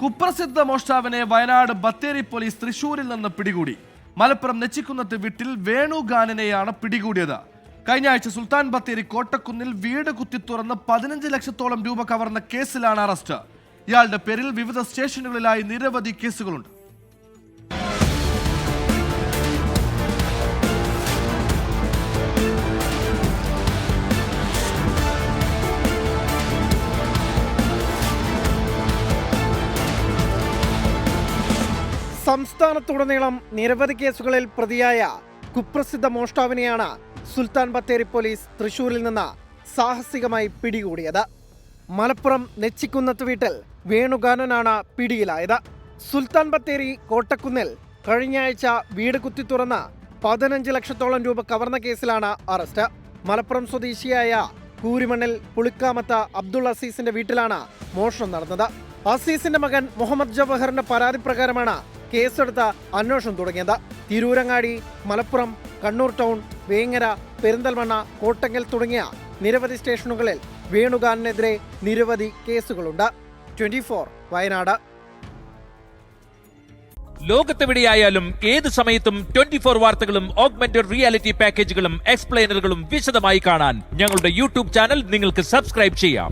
കുപ്രസിദ്ധ മോഷ്ടാവിനെ വയനാട് ബത്തേരി പോലീസ് തൃശൂരിൽ നിന്ന് പിടികൂടി. മലപ്പുറം നെച്ചിക്കുന്നത്ത് വീട്ടിൽ വേണുഗാനിനെയാണ് പിടികൂടിയത്. കഴിഞ്ഞ ആഴ്ച സുൽത്താൻ ബത്തേരി കോട്ടക്കുന്നിൽ വീട് കുത്തി തുറന്ന് പതിനഞ്ച് ലക്ഷത്തോളം രൂപ കവർന്ന കേസിലാണ് അറസ്റ്റ്. ഇയാളുടെ പേരിൽ വിവിധ സ്റ്റേഷനുകളിലായി നിരവധി കേസുകളുണ്ട്. സംസ്ഥാനത്തുടനീളം നിരവധി കേസുകളിൽ പ്രതിയായ കുപ്രസിദ്ധ മോഷ്ടാവിനെയാണ് സുൽത്താൻ ബത്തേരി പോലീസ് തൃശൂരിൽ നിന്ന് സാഹസികമായി പിടികൂടിയത്. മലപ്പുറം നെച്ചിക്കുന്നത്ത് വീട്ടിൽ വേണുഗാനനാണ് പിടിയിലായത്. സുൽത്താൻ ബത്തേരി കോട്ടക്കുന്നിൽ കഴിഞ്ഞയാഴ്ച വീട് കുത്തി തുറന്ന് പതിനഞ്ച് ലക്ഷത്തോളം രൂപ കവർന്ന കേസിലാണ് അറസ്റ്റ്. മലപ്പുറം സ്വദേശിയായ കൂരിമണ്ണിൽ പുളിക്കാമത്ത് അബ്ദുൾ അസീസിന്റെ വീട്ടിലാണ് മോഷണം നടന്നത്. അസീസിന്റെ മകൻ മുഹമ്മദ് ജവഹറിന്റെ പരാതി പ്രകാരമാണ് കേസെടുത്ത് അന്വേഷണം തുടങ്ങിയത്. തിരൂരങ്ങാടി മലപ്പുറം കണ്ണൂർ ടൗൺ വേങ്ങര പെരിന്തൽമണ്ണ കോട്ടങ്ങൽ തുടങ്ങിയ നിരവധി സ്റ്റേഷനുകളിൽ വേണുഗാനെതിരെ നിരവധി കേസുകളുണ്ട്. ട്വന്റി ഫോർ വയനാട് ലോകത്തെവിടെയായാലും ഏത് സമയത്തും ട്വന്റി ഫോർ വാർത്തകളും ഓഗ്മെന്റഡ് റിയാലിറ്റി പാക്കേജുകളും എക്സ്പ്ലെയിനറുകളും വിശദമായി കാണാൻ ഞങ്ങളുടെ യൂട്യൂബ് ചാനൽ നിങ്ങൾക്ക് സബ്സ്ക്രൈബ് ചെയ്യാം.